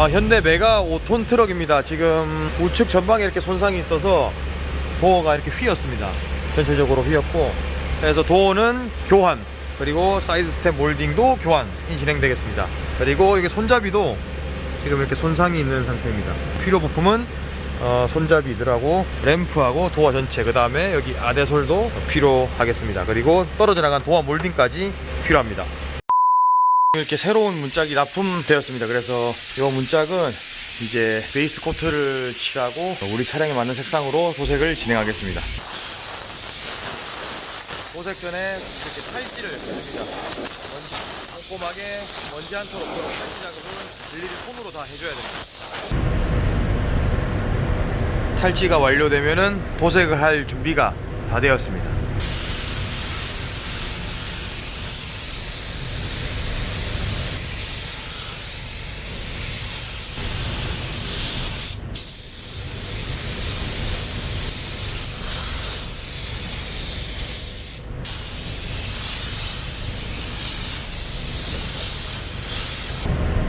아, 현대 메가 5톤 트럭입니다. 지금 우측 전방에 이렇게 손상이 있어서 도어가 이렇게 휘었습니다. 전체적으로 휘었고 그래서 도어는 교환 그리고 사이드 스텝 몰딩도 교환이 진행되겠습니다. 그리고 이게 손잡이도 지금 이렇게 손상이 있는 상태입니다. 필요 부품은 어, 손잡이들하고 램프하고 도어 전체 그 다음에 여기 아대솔도 필요하겠습니다. 그리고 떨어져 나간 도어 몰딩까지 필요합니다. 이렇게 새로운 문짝이 납품되었습니다. 그래서 이 문짝은 이제 베이스 코트를 칠하고 우리 차량에 맞는 색상으로 도색을 진행하겠습니다. 도색 전에 이렇게 탈지를 합니다. 먼지, 꼼꼼하게 먼지 한톨 없도록 탈지 작업을 일일이 손으로 다 해줘야 됩니다. 탈지가 완료되면은 도색을 할 준비가 다 되었습니다.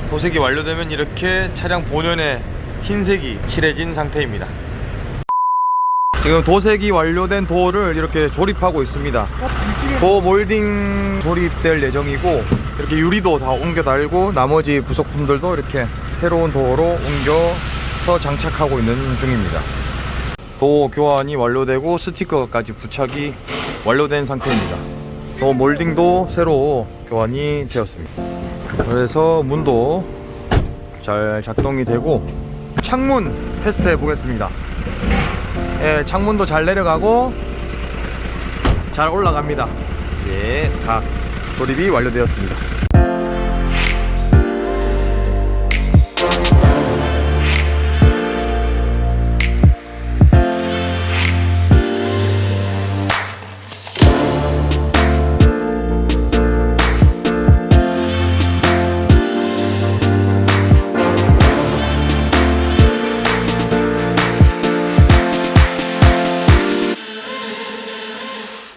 도색이 완료되면 이렇게 차량 본연의 흰색이 칠해진 상태입니다. 지금 도색이 완료된 도어를 이렇게 조립하고 있습니다. 도어 몰딩 조립될 예정이고 이렇게 유리도 다 옮겨 달고 나머지 부속품들도 이렇게 새로운 도어로 옮겨서 장착하고 있는 중입니다. 도어 교환이 완료되고 스티커까지 부착이 완료된 상태입니다. 도어 몰딩도 새로 교환이 되었습니다. 그래서 문도 잘 작동이 되고 창문 테스트 해 보겠습니다. 예, 창문도 잘 내려가고 잘 올라갑니다. 예, 다 조립이 완료되었습니다.